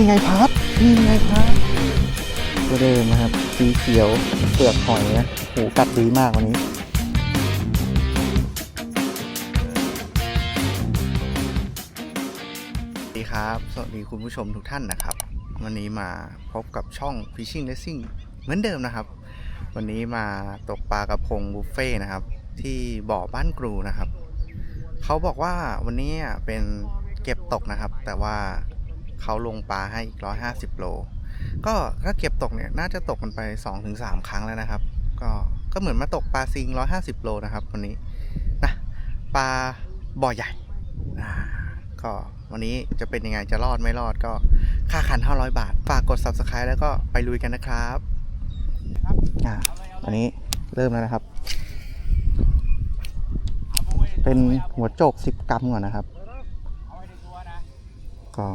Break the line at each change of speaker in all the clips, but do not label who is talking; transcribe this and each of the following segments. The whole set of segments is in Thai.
นี่ไงพัดนี่ไงพัดตัวเดิมนะครับ สีเขียวเปลือกหอยนะหูกัดดีมากวันนี้สวัสดีครับ สวัสดีคุณผู้ชมทุกท่านนะครับ วันนี้มาพบกับช่อง Fishing Racing เหมือนเดิมนะครับ วันนี้มาตกปลากระพงบุฟเฟ่นะครับ ที่บ่อบ้านกรูนะครับ เขาบอกว่าวันนี้เป็นเก็บตกนะครับ แต่ว่า เขาลงปลาให้อีก150โล ก็ถ้าเก็บตกเนี่ยน่าจะตกกันไป2-3ครั้งแล้วนะครับ ก็ก็เหมือนมาตกปลาซิง150โลนะครับวันนี้นะปลาบ่อใหญ่ก็วันนี้จะเป็นยังไงจะรอดไม่รอดก็ค่าคัน 500 บาท ฝากกด subscribe แล้วก็ไปลุยกันนะครับอ่าวันนี้เริ่มแล้วนะครับ เป็นหัวโจก 10 กรัมก่อนนะครับ ก็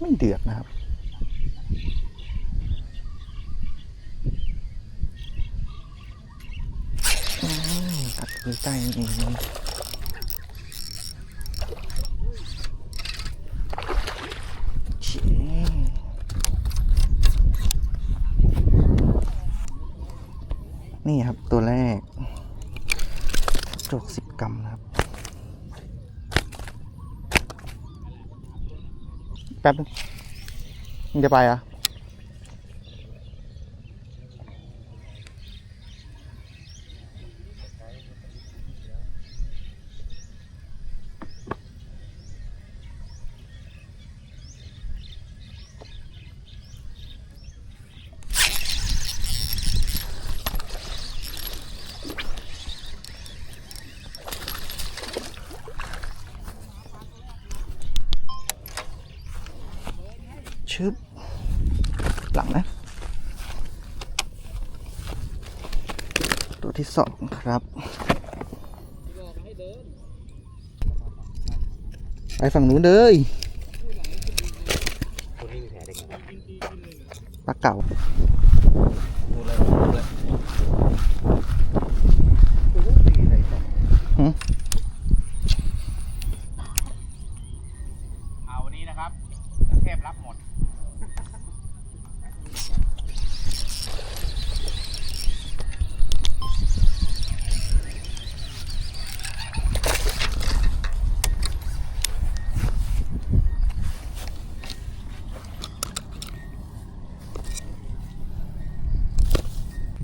ไม่เดือดนะครับ ตัดมือใกล้ๆเองนี่ครับตัวแรกโจกสิบกรัมนะครับ แป๊บนึงมึงจะไปอะ สองครับไปฝั่งนู้นเลยปลาเก่าหืม
เอาวันนี้นะครับเทพรับหมด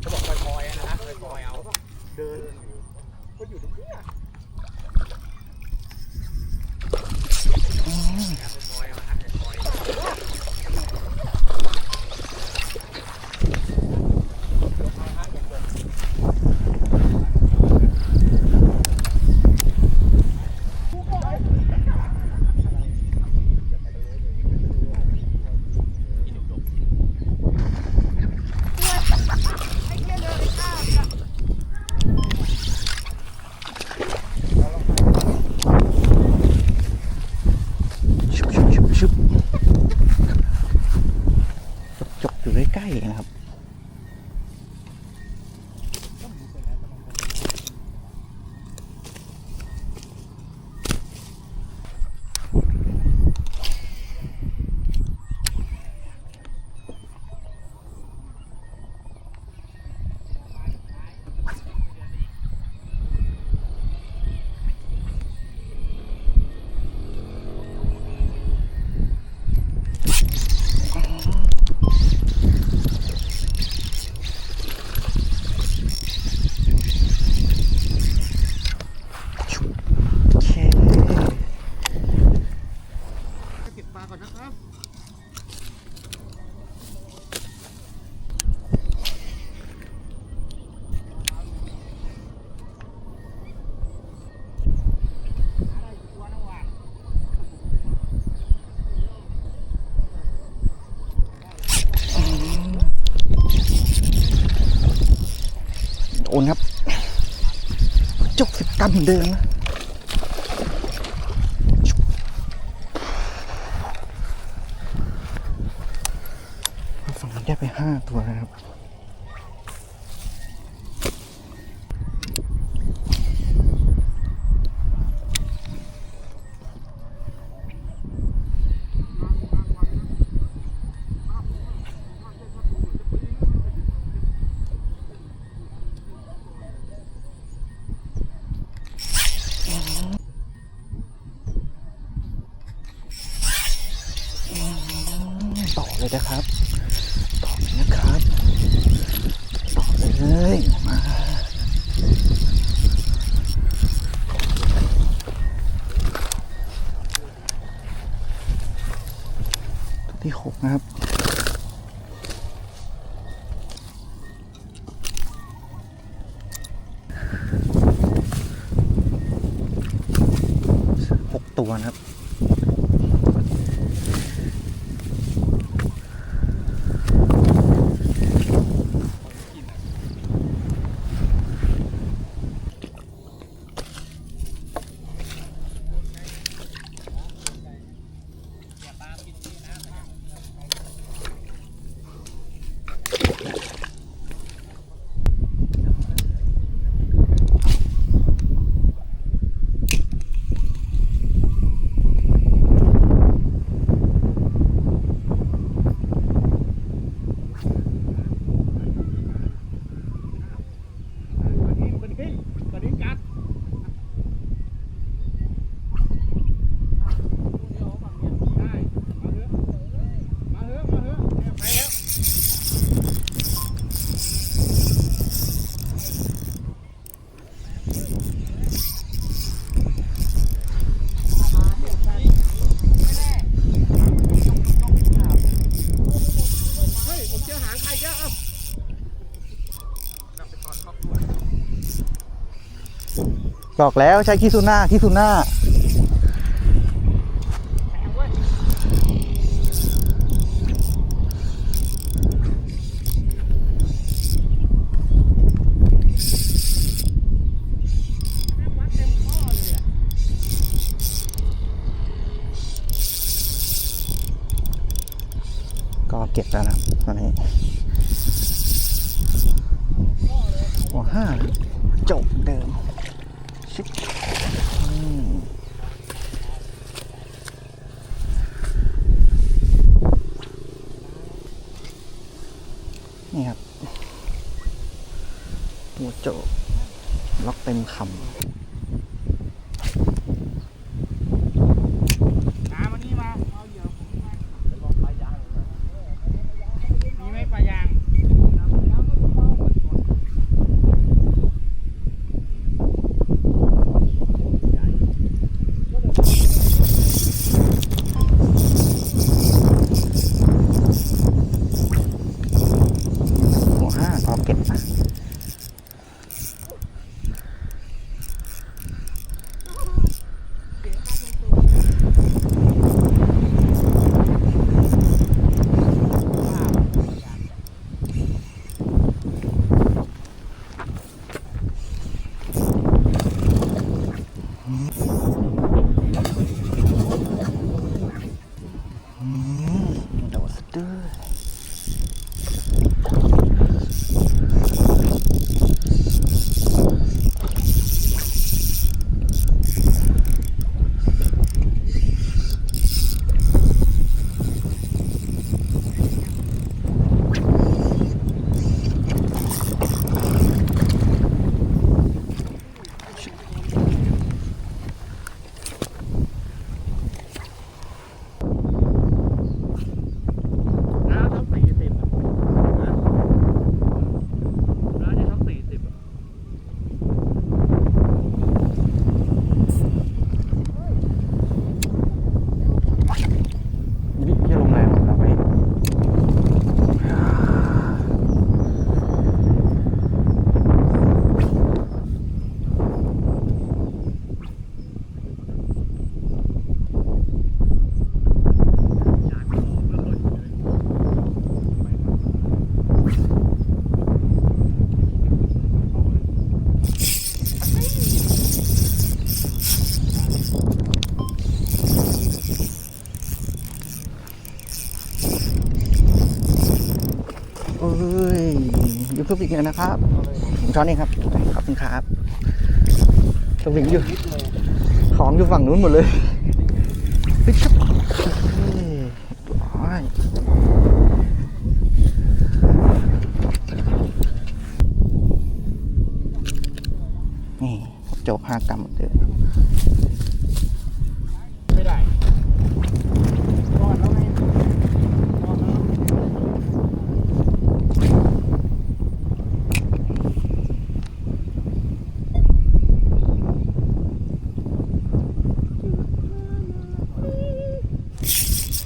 เขาบอกคอยๆอะนะคอยๆเอา เดินก็อยู่ตรงนี้อะคอยๆเอานะคอยๆ
ชุบชุบชุบชุบจกจกอยู่ ใกล้ๆนะครับ สิบกรัเดินฟังนี้ได้ไปห้าตัวนะครับ thing. บอก
แล้วใช้
คิสุน่าคิสุน่าก็เก็บแล้วนะ ทูบอีกแล้วนะครับผมช้อนเองครับขอบคุณครับสวิงอยู่ ของอยู่ฝั่งนู้นหมดเลยปิ๊บชับเฮ้ยร้อนี่จกห้ากรัมหมดเลย
ไม่ได้รอดแล้วไงรอดแล้ว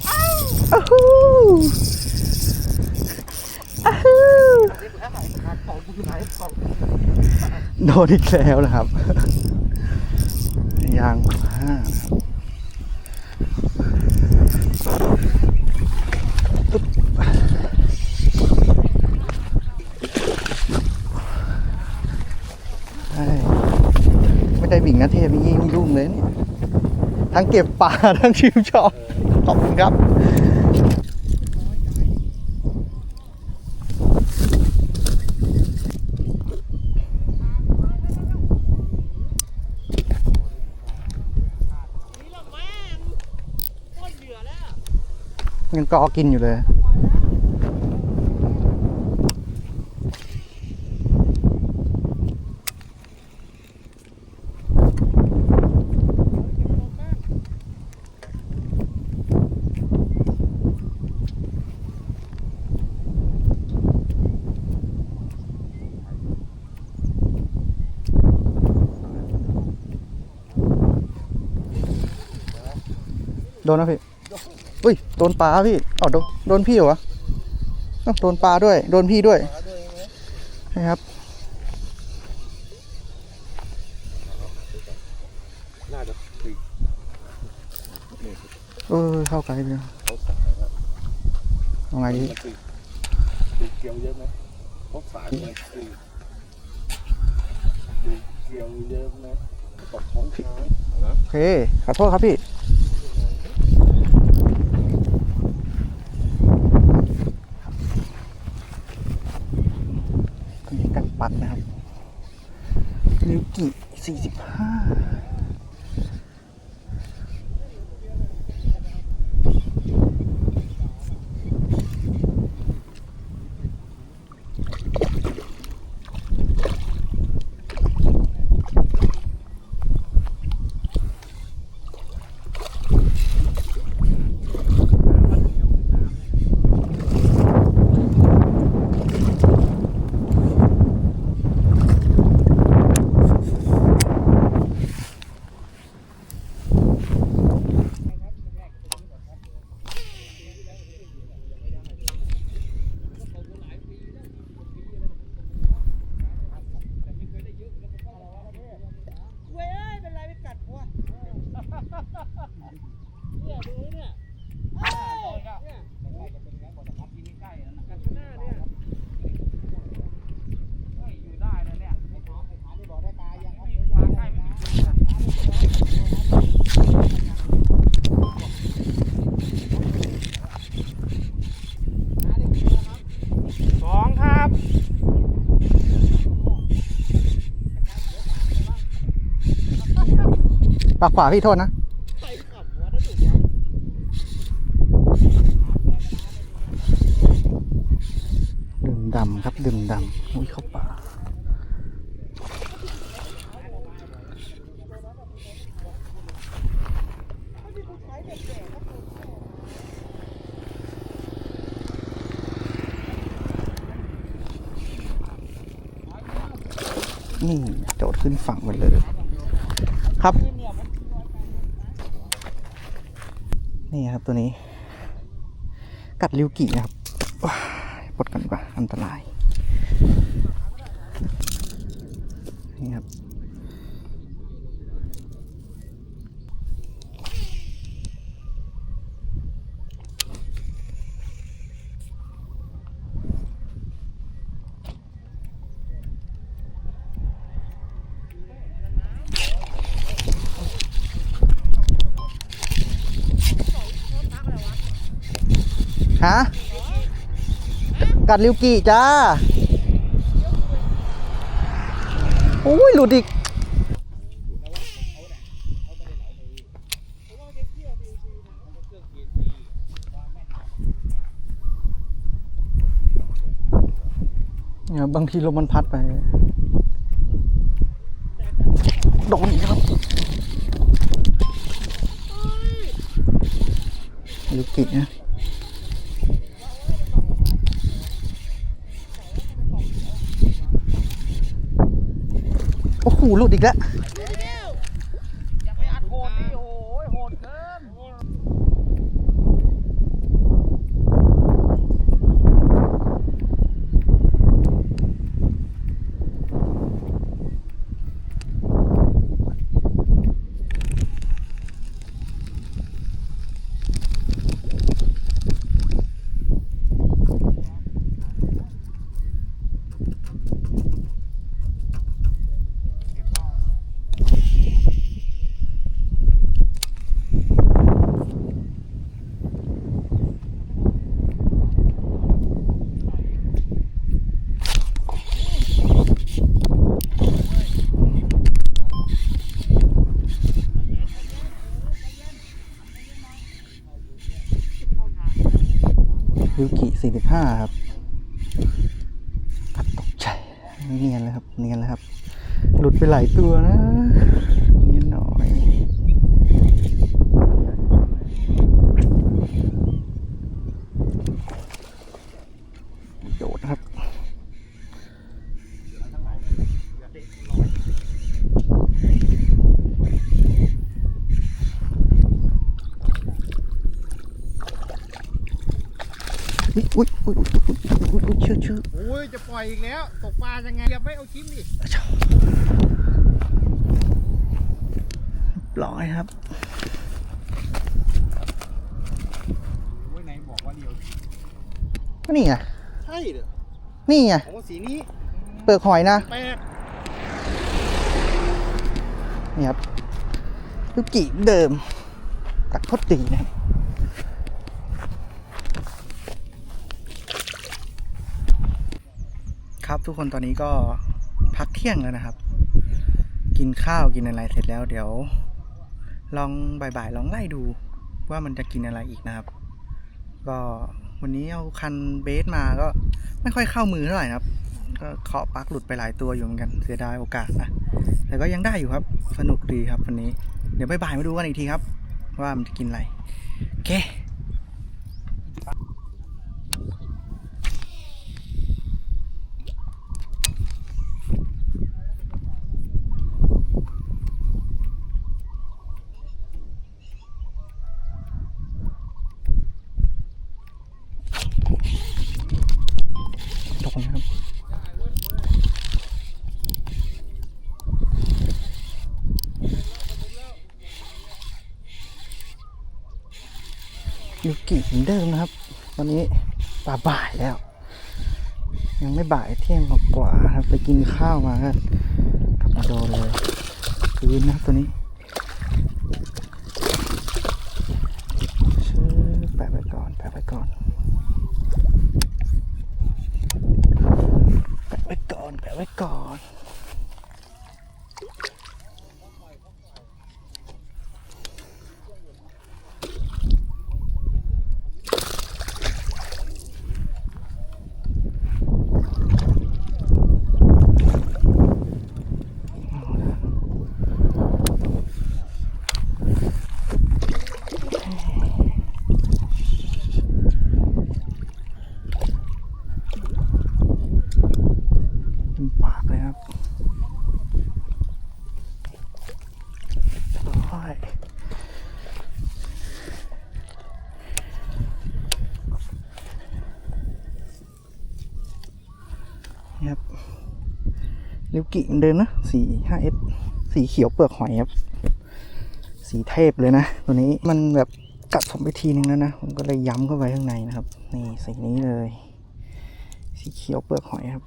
อ้าวฮู้อ้าวฮู้
ของกูอยู่ไหนของ
โด นอีกแล้วนะครับ ยางห้าไม่ได้บิ่งนะเทพนี่ยุ่งๆเลยเนี่ย ทั้งเก็บปลาทั้งชิมชอบขอบคุณครับ ยังกอกินอยู่เลยโดนนะพี่ อุ้ยโดนปลาพี่อ๋อโดนโดนพี่เหรอโดนปลาด้วย โดนพี่ด้วยใช่ครับเออเข้าไกลเลย
เขาสายแล้ว
เอาไงดี
ดติดเกลียวเยอะไหมเขาสายมันติดติดเกลียวเยอะไหมตกท้องช้างนะ
โอเคขอโทษครับพี่ 45 ปา
กข
วาพี่โทษนะ ดื่มดำครับ ดื่มดำอุ้ยเข้าป่านี่โจดขึ้นฝั่งหมดเลย ครับ นี่ครับตัวนี้ กัดริวกินะครับว้าปลดกันดีกว่าอันตรายะ กัดลิวกิจ้าโอ้ยหลุดอีกเนี่ยบางทีลมมันพัดไปโดนครับลูกกินะ โอ้โหหลุดอีกแล้ว
อย่าไปอัดโหดดิโอ้ยโหดเกินิ
วกิสี่สิบห้าครับกัดตกใจเนียนเลยครับ เนียนเลยครับ หลุดไปหลายตัวนะ เนียนหน่อย โดดนะครับ อุ๊ยอุ๊ยอุ๊ยอุ๊ยอุ๊ยอุ๊ยอุ๊ยชื่อชื่อ
โอ้ยจะปล่อยอีกแล้ว ตกปลายังไงอย่าไปเอาชิ้มดิ
ร้อยครับ
โอ้ยไหนบอกว่าเดียว
ก็นี่ไง
ใช่เหรอ
นี่ไง
โอ้สีนี้
เปลือกหอยนะ
แปลก
นี่ครับลูกกี่เดิมกัดโคตรดีนะครับ ครับทุกคนตอนนี้ก็พักเที่ยงแล้วนะครับ กินข้าวกินอะไรเสร็จแล้วเดี๋ยว ลองบ่ายๆลองไล่ดูว่ามันจะกินอะไรอีกนะครับ ก็วันนี้เอาคันเบสมาก็ไม่ค่อยเข้ามือเท่าไหร่นะครับ ก็เคาะปลั๊กหลุดไปหลายตัวอยู่เหมือนกันเสียดายโอกาสนะแต่ก็ยังได้อยู่ครับสนุกดีครับวันนี้ เดี๋ยวบ่ายๆมาดูกันอีกทีครับ ว่ามันจะกินอะไรโอเค นะครับยูกิเหมือนเดิมนะครับ วันนี้ปลาบ่ายแล้ว ยังไม่บ่ายเที่ยงกว่าครับไปกินข้าวมาก็กลับมาโดนเลยคืนนะตัวนี้ชื่อแปะไว้ก่อน แปะไว้ก่อน แปะไว้ก่อน แปะไว้ก่อน เต็มปากเลยครับโอ้ยนี่ครับิวกิเหมือนเดิมนะสี 5S สีเขียวเปลือกหอยครับ สีเทพเลยนะ ตัวนี้มันแบบกัดผมไปทีนึงแล้วนะผมก็เลยย้ำเข้าไปข้างในนะครับ นี่สีนี้เลย สีเขียวเปลือกหอยครับ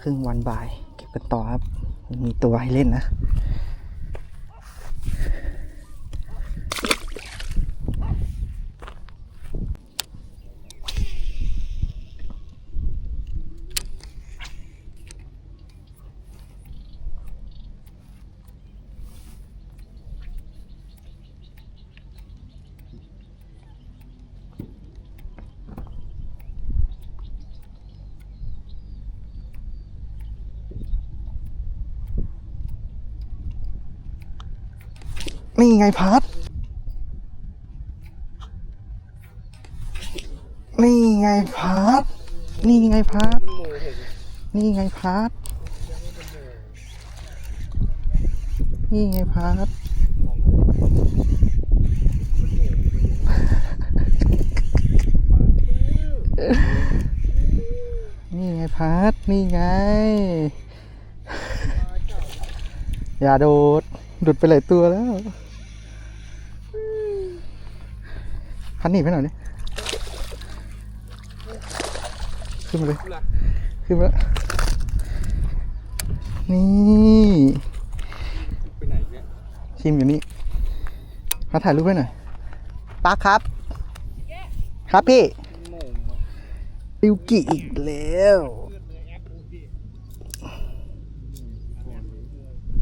ครึ่งวันบ่าย เก็บกันต่อครับ มีตัวให้เล่นนะ ไงพัด นี่ไงพัด นี่ไงพัด
นี่
ไงพัด นี่ไงพัดนี่ไงพัด นี่ไง อย่าโดด ดุดไปหลายตัวแล้ว พัดหนีไปหน่อยดิขึ้นมาเลย ขึ้นมาแล้วนี่
ไปไหนเนี่ย
ชิมอยู่นี่มาถ่ายรูปไว้หน่อยป้าครับ ครับพี่
โมงอะ
ดิวกิอีกแล้ว
ก่อนเลย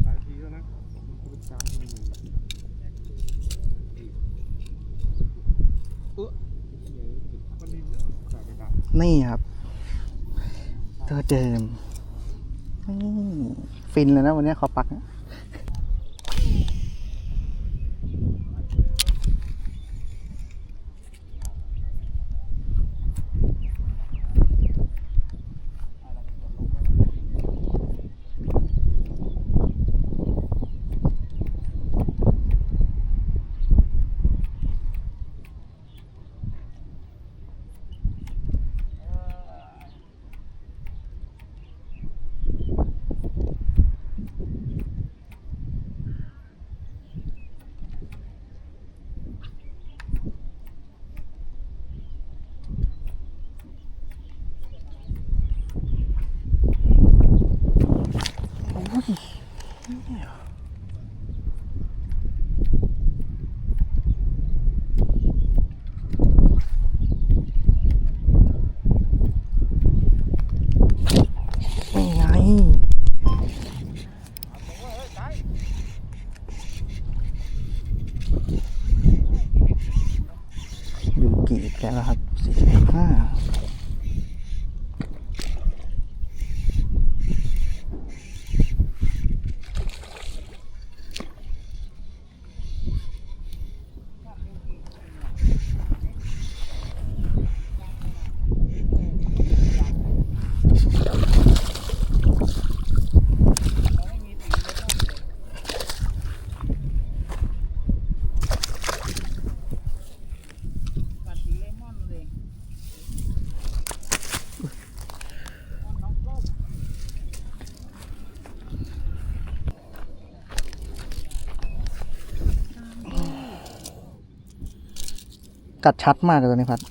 หลายทีแล้วนะคุณจำเออมันดินแล้วจ่ายไปดับ
นี่ครับ ตัวเดิมนี่ฟินเลยนะวันนี้ขอปักนะนี่ไง ดิวกิอีกแล้วครับ สี่สิบห้า
กัดสีเลมอนเลย
กัดชัดมากเลยตัวนี้พัด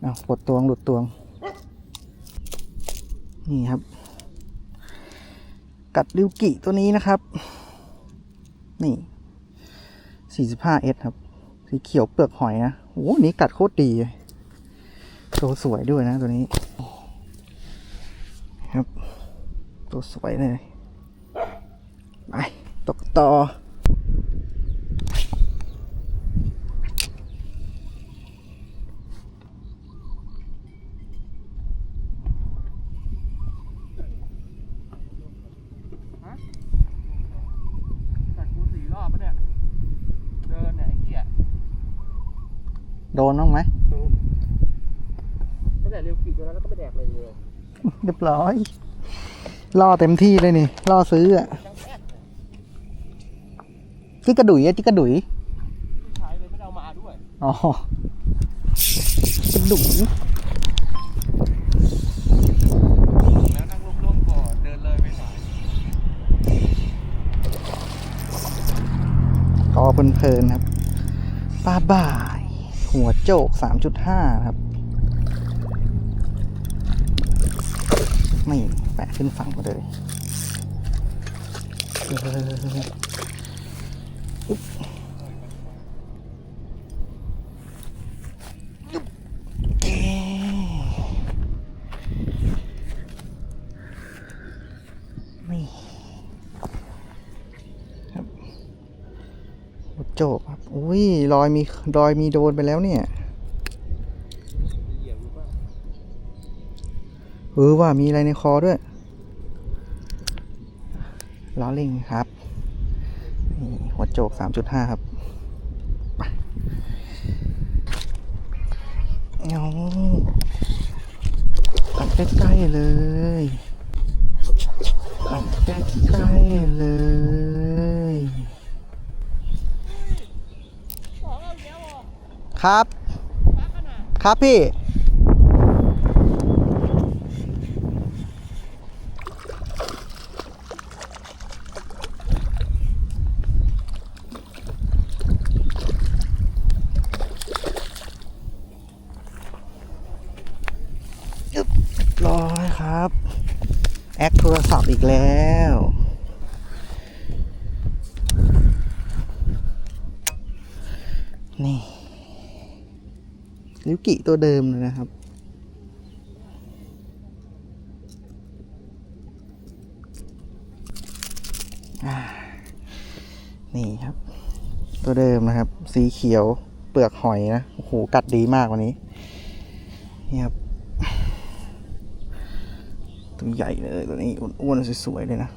เอาปลดตวงหลุดตวง นี่ครับ กัดริวกิตัวนี้นะครับ นี่ 45S ครับ สีเขียวเปลือกหอยนะโอ้โหนี้กัดโคตรดีตัวสวยด้วยนะตัวนี้ ครับ ตัวสวยเลย ไปตกต่อ
กัดกูสี่รอบปะเนี่ย เดินเนี่ยไอ้เหี้ย
โดนบ้างไหม
ตั้งแต่เร็วกี่ตัวแล้วก็ไม่แดกเลยเลย
เรียบร้อย ล่อเต็มที่เลยนี่ ล่อซื้ออะจิกกระดุยอะจิกกระดุย
ไม่ใช้เลยไม่ได้เอามาด้วย
อ๋อกระดุย
แล้วนั่งร่มๆก่อนเดินเลยไปหน่อย
ก็เพลินๆครับปลาบ่าย หัวโจก 3.5 ครับ ไม่แปะขึ้นฝั่งมาเลยเอออุ๊บโอเคนี่ครับโจครับ อุ้ยรอยมีรอยมีโดนไปแล้วเนี่ย
เหยียบรู้ป่ะ
เออว่ามีอะไรในคอด้วยล้อเล่งครับนี่หัวโจก 3.5 ครับไปเอาตัดใกล้ๆเลยตัดใกล้ๆเลยครับ ครับพี่ เรียบร้อยครับ แอคโทรศัพท์อีกแล้ว นี่ลิว กิตัวเดิมเลยนะครับ นี่ครับ ตัวเดิมนะครับ สีเขียวเปลือกหอยนะ โอ้โห กัดดีมากวันนี้ นี่ครับ ตัวใหญ่เลยตัวนี้อ้วนๆสวยๆเลยนะ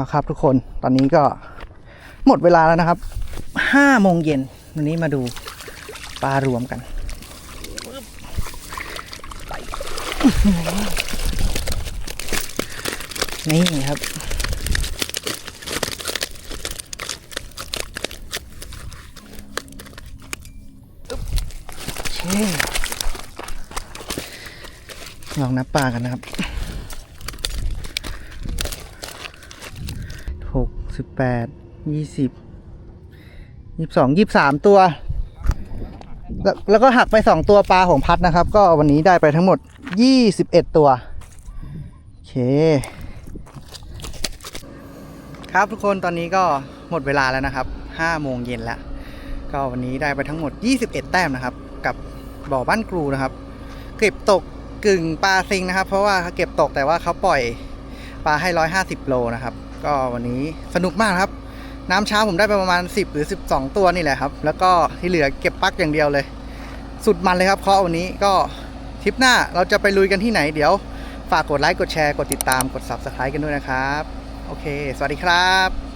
เอาครับทุกคนตอนนี้ก็หมดเวลาแล้วนะครับห้าโมงเย็นวันนี้มาดูปลารวมกันนี่ครับ ลองนับปลากันนะครับหกสิบ แปดยี่สิบยี่สิบสองยี่สิบสามตัวแล้วแล้วก็หักไปสองตัวปลาของพัดนะครับ ก็วันนี้ได้ไปทั้งหมดยี่สิบเอ็ดตัว โอเค ครับทุกคนตอนนี้ก็หมดเวลาแล้วนะครับห้าโมงเย็นแล้ว ก็วันนี้ได้ไปทั้งหมด21แต้มนะครับ กับบ่อบ้านกรูนะครับ เก็บตกกึ่งปลาซิงนะครับ เพราะว่าเขาเก็บตกแต่ว่าเขาปล่อยปลาให้150โลนะครับ ก็วันนี้สนุกมากครับ น้ำเช้าผมได้ไปประมาณ 10 หรือ 12 ตัวนี่แหละครับ แล้วก็ที่เหลือเก็บปักอย่างเดียวเลย สุดมันเลยครับเคาะวันนี้ก็ทริปหน้าเราจะไปลุยกันที่ไหนเดี๋ยว ฝากกดไลค์กดแชร์กดติดตามกด Subscribe กันด้วยนะครับ โอเค สวัสดีครับ